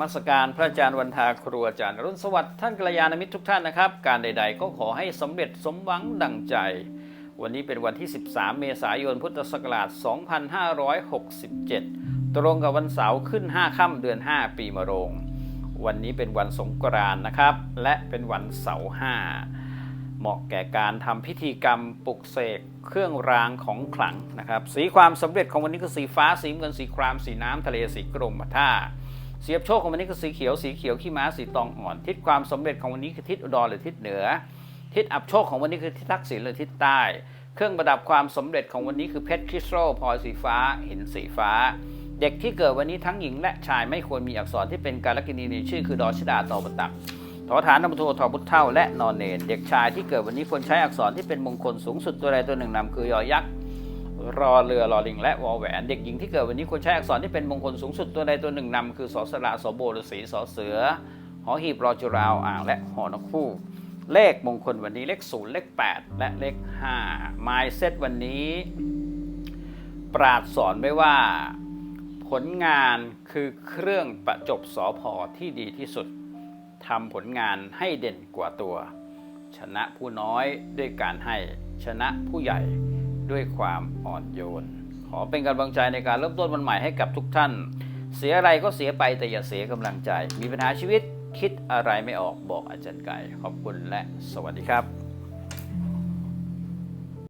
มัสการพระอาจารย์วันทาครูอาจารย์รุ่นสวัสดิ์ท่านกัลยาณมิตรทุกท่านนะครับ การใด ๆ ก็ขอให้สำเร็จสมหวังดังใจ วันนี้เป็นวันที่ 13 เมษายนพุทธศักราช 2567 ตรงกับวันเสาร์ขึ้น 5 ค่ำเดือน 5 ปีมะโรง วันนี้เป็นวันสงกรานต์นะครับ และเป็นวันเสาร์ห้าเหมาะแก่การทำพิธีกรรมปลุกเสกเครื่องรางของขลังนะครับ สีความสำเร็จของวันนี้คือสีฟ้าสีเงินสีครามสีน้ำทะเลสีกรมท่า เสียบโชคของวันนี้คือสีเขียวสีเขียวขี้ม้าสีตองอ่อน ทิศความสำเร็จของวันนี้คือทิศอุดรหรือทิศเหนือ ทิศอับโชคของวันนี้คือทิศทักษิณหรือทิศใต้ เครื่องประดับความสำเร็จของวันนี้คือเพชรคริสตัลพลอยสีฟ้าหินสีฟ้า เด็กที่เกิดวันนี้ทั้งหญิงและชายไม่ควรมีอักษรที่เป็นการลกินีในชื่อคือดอชดาตอบตักทอฐานนมโททอพุทธเท่าและนอนเนนเด็กชายที่เกิดวันนี้ควรใช้อักษรที่เป็นมงคลสูงสุดตัวใดตัวหนึ่งนำคือยอยักษ์ รอเรือรอลิง และวอแหวน เด็กหญิงที่เกิดวันนี้ควรใช้อักษรที่เป็นมงคลสูงสุดตัวใดตัวหนึ่งนำคือสอสระสอโบฤษีสอเสือหอหีบรอจุราวอ่างและหอนกคู่ เลขมงคลวันนี้เลขศูนย์เลข 8 และเลข5 m ม s เซตวันนี้ ปราดสอนไว้ว่า ผลงานคือเครื่องประจบสอพอที่ดีที่สุดทำผลงานให้เด่นกว่าตัว ชนะผู้น้อยด้วยการให้ชนะผู้ใหญ่ ด้วยความอ่อนโยน ขอเป็นกำลังใจในการเริ่มต้นวันใหม่ให้กับทุกท่าน เสียอะไรก็เสียไปแต่อย่าเสียกำลังใจ มีปัญหาชีวิตคิดอะไรไม่ออกบอกอาจารย์ไก่ขอบคุณและสวัสดีครับ